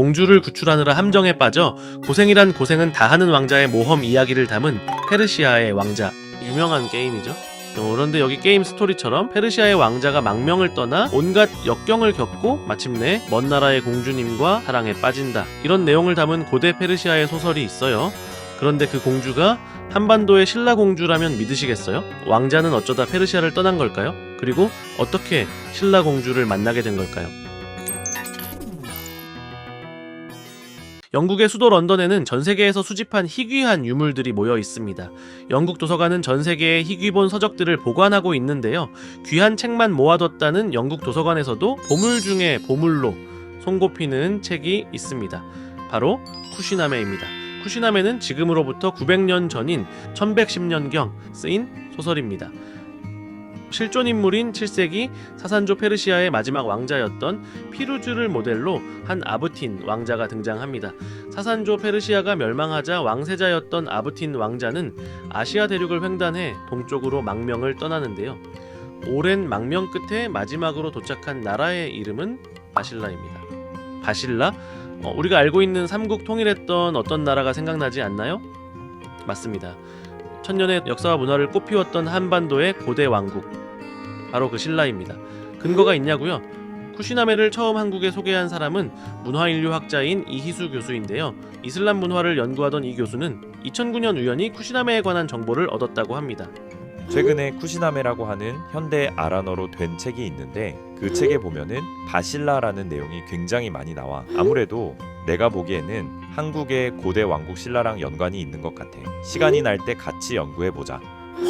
공주를 구출하느라 함정에 빠져 고생이란 고생은 다하는 왕자의 모험 이야기를 담은 페르시아의 왕자 유명한 게임이죠. 어, 그런데 여기 게임 스토리처럼 페르시아의 왕자가 망명을 떠나 온갖 역경을 겪고 마침내 먼 나라의 공주님과 사랑에 빠진다. 이런 내용을 담은 고대 페르시아의 소설이 있어요. 그런데 그 공주가 한반도의 신라 공주라면 믿으시겠어요? 왕자는 어쩌다 페르시아를 떠난 걸까요? 그리고 어떻게 신라 공주를 만나게 된 걸까요? 영국의 수도 런던에는 전 세계에서 수집한 희귀한 유물들이 모여 있습니다. 영국 도서관은 전 세계의 희귀본 서적들을 보관하고 있는데요. 귀한 책만 모아뒀다는 영국 도서관에서도 보물 중에 보물로 손꼽히는 책이 있습니다. 바로 쿠시나메입니다. 쿠시나메는 지금으로부터 900년 전인 1110년경 쓰인 소설입니다. 실존 인물인 7세기 사산조 페르시아의 마지막 왕자였던 피루즈를 모델로 한 아부틴 왕자가 등장합니다. 사산조 페르시아가 멸망하자 왕세자였던 아부틴 왕자는 아시아 대륙을 횡단해 동쪽으로 망명을 떠나는데요. 오랜 망명 끝에 마지막으로 도착한 나라의 이름은 바실라입니다. 바실라? 어, 우리가 알고 있는 삼국 통일했던 어떤 나라가 생각나지 않나요? 맞습니다. 천년의 역사와 문화를 꽃피웠던 한반도의 고대 왕국 바로 그 신라입니다. 근거가 있냐고요? 쿠시나메를 처음 한국에 소개한 사람은 문화인류학자인 이희수 교수인데요. 이슬람 문화를 연구하던 이 교수는 2009년 우연히 쿠시나메에 관한 정보를 얻었다고 합니다. 최근에 쿠시나메라고 하는 현대 아란어로 된 책이 있는데 그 책에 보면은 바실라라는 내용이 굉장히 많이 나와. 아무래도 내가 보기에는 한국의 고대 왕국 신라랑 연관이 있는 것 같아. 시간이 날 때 같이 연구해 보자.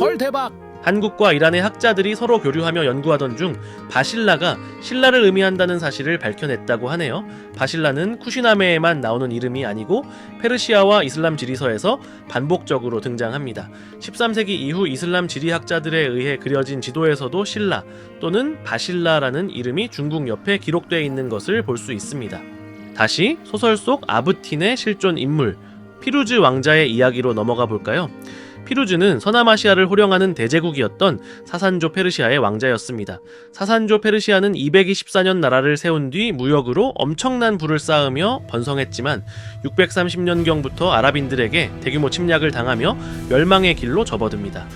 헐 대박. 한국과 이란의 학자들이 서로 교류하며 연구하던 중 바실라가 신라를 의미한다는 사실을 밝혀냈다고 하네요. 바실라는 쿠시나메에만 나오는 이름이 아니고 페르시아와 이슬람 지리서에서 반복적으로 등장합니다. 13세기 이후 이슬람 지리학자들에 의해 그려진 지도에서도 신라 또는 바실라라는 이름이 중국 옆에 기록되어 있는 것을 볼 수 있습니다. 다시 소설 속 아부틴의 실존 인물 피루즈 왕자의 이야기로 넘어가 볼까요? 피루즈는 서남아시아를 호령하는 대제국이었던 사산조 페르시아의 왕자였습니다. 사산조 페르시아는 224년 나라를 세운 뒤 무역으로 엄청난 부를 쌓으며 번성했지만 630년경부터 아랍인들에게 대규모 침략을 당하며 멸망의 길로 접어듭니다.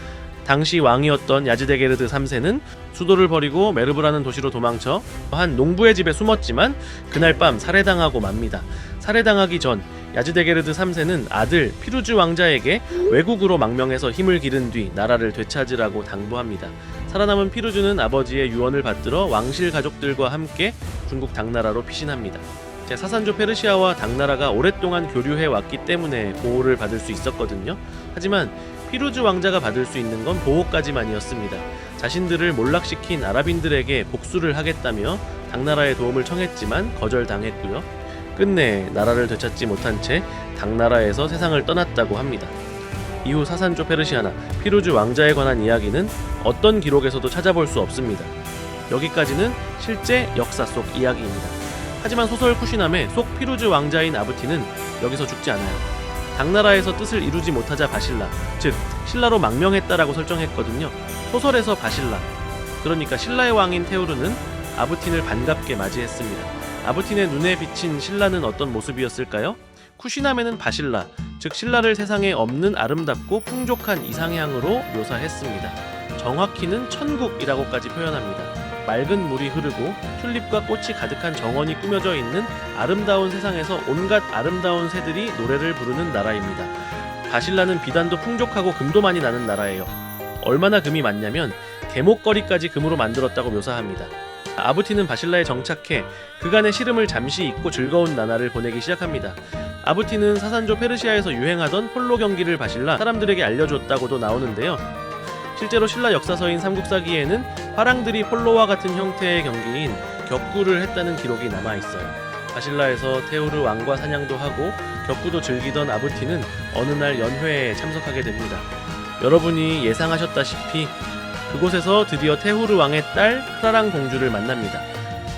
당시 왕이었던 야즈데게르드 3세는 수도를 버리고 메르브라는 도시로 도망쳐 한 농부의 집에 숨었지만 그날 밤 살해당하고 맙니다. 살해당하기 전 야즈데게르드 3세는 아들 피루즈 왕자에게 외국으로 망명해서 힘을 기른 뒤 나라를 되찾으라고 당부합니다. 살아남은 피루즈는 아버지의 유언을 받들어 왕실 가족들과 함께 중국 당나라로 피신합니다. 제 사산조 페르시아와 당나라가 오랫동안 교류해 왔기 때문에 보호를 받을 수 있었거든요. 하지만 피루즈 왕자가 받을 수 있는 건 보호까지만이었습니다. 자신들을 몰락시킨 아랍인들에게 복수를 하겠다며 당나라의 도움을 청했지만 거절당했고요. 끝내 나라를 되찾지 못한 채 당나라에서 세상을 떠났다고 합니다. 이후 사산조 페르시아나 피루즈 왕자에 관한 이야기는 어떤 기록에서도 찾아볼 수 없습니다. 여기까지는 실제 역사 속 이야기입니다. 하지만 소설 쿠시남의 속 피루즈 왕자인 아부티는 여기서 죽지 않아요. 당나라에서 뜻을 이루지 못하자 바실라, 즉 신라로 망명했다라고 설정했거든요. 소설에서 바실라, 그러니까 신라의 왕인 테우르는 아부틴을 반갑게 맞이했습니다. 아부틴의 눈에 비친 신라는 어떤 모습이었을까요? 쿠시남에는 바실라, 즉 신라를 세상에 없는 아름답고 풍족한 이상향으로 묘사했습니다. 정확히는 천국이라고까지 표현합니다. 맑은 물이 흐르고 튤립과 꽃이 가득한 정원이 꾸며져 있는 아름다운 세상에서 온갖 아름다운 새들이 노래를 부르는 나라입니다. 바실라는 비단도 풍족하고 금도 많이 나는 나라예요. 얼마나 금이 많냐면 개목걸이까지 금으로 만들었다고 묘사합니다. 아부티는 바실라에 정착해 그간의 시름을 잠시 잊고 즐거운 나날을 보내기 시작합니다. 아부티는 사산조 페르시아에서 유행하던 폴로 경기를 바실라 사람들에게 알려줬다고도 나오는데요. 실제로 신라 역사서인 삼국사기에는 화랑들이 폴로와 같은 형태의 경기인 격구를 했다는 기록이 남아 있어요. 바실라에서 테우르 왕과 사냥도 하고 격구도 즐기던 아부티는 어느 날 연회에 참석하게 됩니다. 여러분이 예상하셨다시피 그곳에서 드디어 테후르 왕의 딸 프라랑 공주를 만납니다.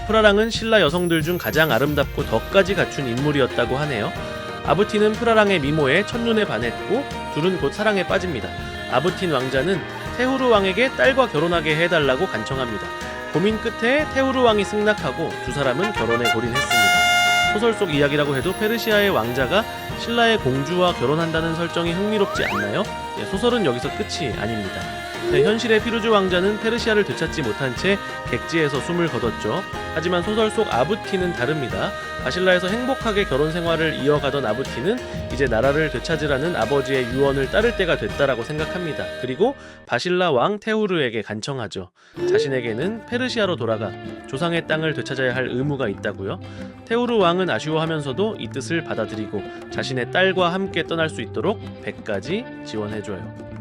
프라랑은 신라 여성들 중 가장 아름답고 덕까지 갖춘 인물이었다고 하네요. 아부틴은 프라랑의 미모에 첫눈에 반했고 둘은 곧 사랑에 빠집니다. 아부틴 왕자는 테후르 왕에게 딸과 결혼하게 해달라고 간청합니다. 고민 끝에 테후르 왕이 승낙하고 두 사람은 결혼에 골인했습니다. 소설 속 이야기라고 해도 페르시아의 왕자가 신라의 공주와 결혼한다는 설정이 흥미롭지 않나요? 네, 소설은 여기서 끝이 아닙니다. 네, 현실의 피루즈 왕자는 페르시아를 되찾지 못한 채 객지에서 숨을 거뒀죠. 하지만 소설 속 아부티는 다릅니다. 바실라에서 행복하게 결혼 생활을 이어가던 아부티는 이제 나라를 되찾으라는 아버지의 유언을 따를 때가 됐다라고 생각합니다. 그리고 바실라 왕 테우르에게 간청하죠. 자신에게는 페르시아로 돌아가 조상의 땅을 되찾아야 할 의무가 있다고요. 테우르 왕은 아쉬워하면서도 이 뜻을 받아들이고 자신의 딸과 함께 떠날 수 있도록 배까지 지원해줘요.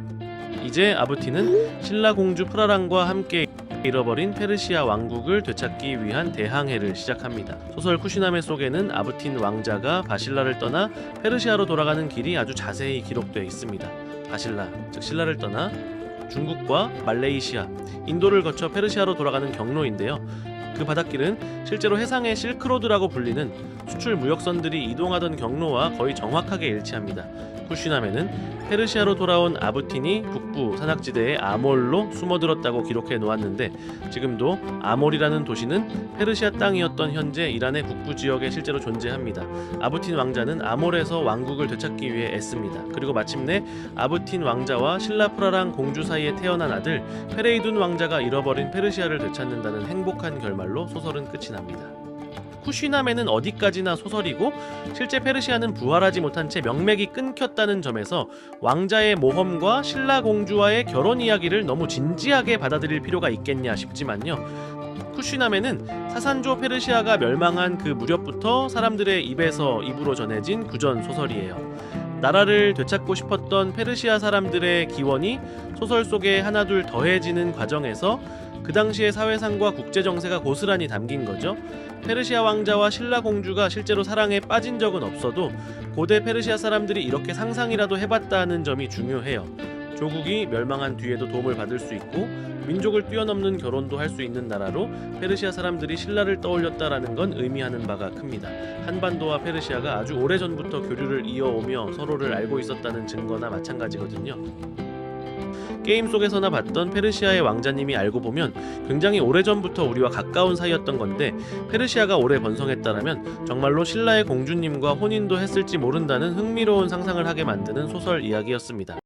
이제 아부티는 신라 공주 프라랑과 함께 잃어버린 페르시아 왕국을 되찾기 위한 대항해를 시작합니다. 소설 쿠시나메 속에는 아부틴 왕자가 바실라를 떠나 페르시아로 돌아가는 길이 아주 자세히 기록되어 있습니다. 바실라, 즉 신라를 떠나 중국과 말레이시아, 인도를 거쳐 페르시아로 돌아가는 경로인데요. 그 바닷길은 실제로 해상의 실크로드라고 불리는 수출 무역선들이 이동하던 경로와 거의 정확하게 일치합니다. 쿠시나메는 페르시아로 돌아온 아부틴이 북부 산악지대의 아몰로 숨어들었다고 기록해 놓았는데 지금도 아몰이라는 도시는 페르시아 땅이었던 현재 이란의 북부 지역에 실제로 존재합니다. 아부틴 왕자는 아몰에서 왕국을 되찾기 위해 애씁니다. 그리고 마침내 아부틴 왕자와 신라프라랑 공주 사이에 태어난 아들 페레이둔 왕자가 잃어버린 페르시아를 되찾는다는 행복한 결말로 소설은 끝이 납니다. 쿠시나메는 어디까지나 소설이고 실제 페르시아는 부활하지 못한 채 명맥이 끊겼다는 점에서 왕자의 모험과 신라 공주와의 결혼 이야기를 너무 진지하게 받아들일 필요가 있겠냐 싶지만요. 쿠시나메는 사산조 페르시아가 멸망한 그 무렵부터 사람들의 입에서 입으로 전해진 구전 소설이에요. 나라를 되찾고 싶었던 페르시아 사람들의 기원이 소설 속에 하나둘 더해지는 과정에서 그 당시의 사회상과 국제 정세가 고스란히 담긴 거죠. 페르시아 왕자와 신라 공주가 실제로 사랑에 빠진 적은 없어도 고대 페르시아 사람들이 이렇게 상상이라도 해봤다는 점이 중요해요. 조국이 멸망한 뒤에도 도움을 받을 수 있고 민족을 뛰어넘는 결혼도 할 수 있는 나라로 페르시아 사람들이 신라를 떠올렸다라는 건 의미하는 바가 큽니다. 한반도와 페르시아가 아주 오래전부터 교류를 이어오며 서로를 알고 있었다는 증거나 마찬가지거든요. 게임 속에서나 봤던 페르시아의 왕자님이 알고 보면 굉장히 오래전부터 우리와 가까운 사이였던 건데 페르시아가 오래 번성했다라면 정말로 신라의 공주님과 혼인도 했을지 모른다는 흥미로운 상상을 하게 만드는 소설 이야기였습니다.